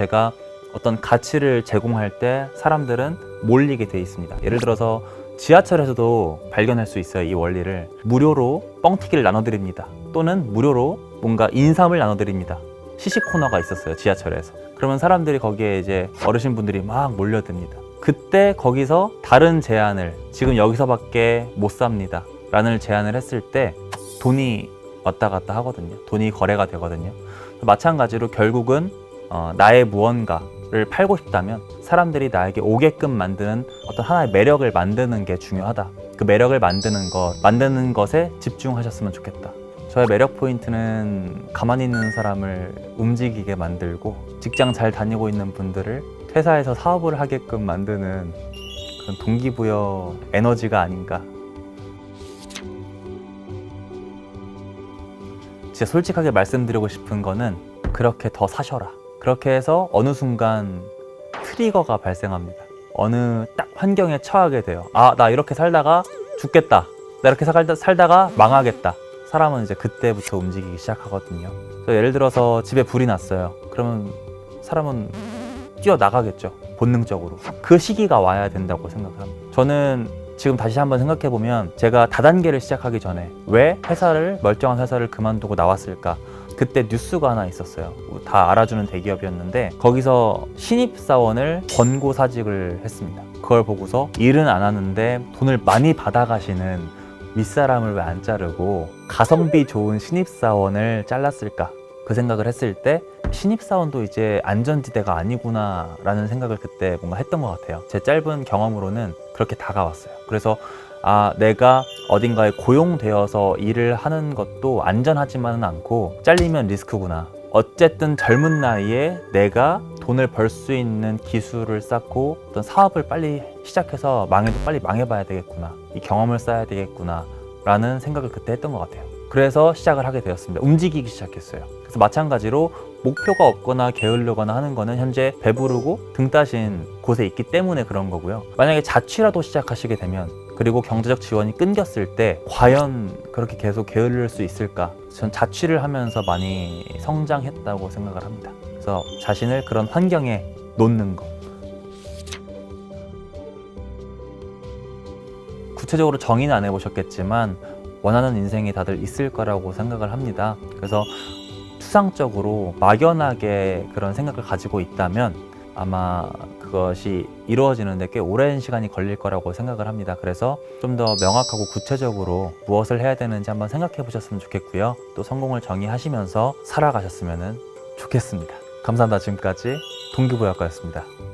제가 어떤 가치를 제공할 때 사람들은 몰리게 돼 있습니다. 예를 들어서 지하철에서도 발견할 수 있어요. 이 원리를 무료로 뻥튀기를 나눠드립니다. 또는 무료로 뭔가 인삼을 나눠드립니다. 시식 코너가 있었어요. 지하철에서. 그러면 사람들이 거기에 이제 어르신 분들이 막 몰려듭니다. 그때 거기서 다른 제안을 지금 여기서밖에 못 삽니다. 라는 제안을 했을 때 돈이 왔다 갔다 하거든요. 돈이 거래가 되거든요. 마찬가지로 결국은 어, 나의 무언가를 팔고 싶다면 사람들이 나에게 오게끔 만드는 어떤 하나의 매력을 만드는 게 중요하다. 그 매력을 만드는 것, 만드는 것에 집중하셨으면 좋겠다. 저의 매력 포인트는 가만히 있는 사람을 움직이게 만들고 직장 잘 다니고 있는 분들을 회사에서 사업을 하게끔 만드는 그런 동기부여 에너지가 아닌가. 진짜 솔직하게 말씀드리고 싶은 거는 그렇게 더 사셔라. 그렇게 해서 어느 순간 트리거가 발생합니다. 어느 딱 환경에 처하게 돼요. 아, 나 이렇게 살다가 죽겠다. 나 이렇게 살다, 살다가 망하겠다. 사람은 이제 그때부터 움직이기 시작하거든요. 예를 들어서 집에 불이 났어요. 그러면 사람은 뛰어나가겠죠. 본능적으로. 그 시기가 와야 된다고 생각을 합니다. 저는 지금 다시 한번 생각해 보면 제가 다단계를 시작하기 전에 왜 회사를 멀쩡한 회사를 그만두고 나왔을까? 그때 뉴스가 하나 있었어요. 다 알아주는 대기업이었는데 거기서 신입 사원을 권고 사직을 했습니다. 그걸 보고서 일은 안 하는데 돈을 많이 받아가시는 윗사람을 왜 안 자르고 가성비 좋은 신입 사원을 잘랐을까? 그 생각을 했을 때 신입사원도 이제 안전지대가 아니구나라는 생각을 그때 뭔가 했던 것 같아요. 제 짧은 경험으로는 그렇게 다가왔어요. 그래서 아, 내가 어딘가에 고용되어서 일을 하는 것도 안전하지만은 않고 잘리면 리스크구나. 어쨌든 젊은 나이에 내가 돈을 벌 수 있는 기술을 쌓고 어떤 사업을 빨리 시작해서 망해도 빨리 망해봐야 되겠구나. 이 경험을 쌓아야 되겠구나. 라는 생각을 그때 했던 것 같아요. 그래서 시작을 하게 되었습니다. 움직이기 시작했어요. 그래서 마찬가지로 목표가 없거나 게으르거나 하는 거는 현재 배부르고 등 따신 곳에 있기 때문에 그런 거고요. 만약에 자취라도 시작하시게 되면 그리고 경제적 지원이 끊겼을 때 과연 그렇게 계속 게으를 수 있을까? 전 자취를 하면서 많이 성장했다고 생각을 합니다. 그래서 자신을 그런 환경에 놓는 거. 구체적으로 정의는 안 해보셨겠지만 원하는 인생이 다들 있을 거라고 생각을 합니다. 그래서 추상적으로 막연하게 그런 생각을 가지고 있다면 아마 그것이 이루어지는데 꽤 오랜 시간이 걸릴 거라고 생각을 합니다. 그래서 좀 더 명확하고 구체적으로 무엇을 해야 되는지 한번 생각해 보셨으면 좋겠고요. 또 성공을 정의하시면서 살아가셨으면 좋겠습니다. 감사합니다. 지금까지 동기부여학과였습니다.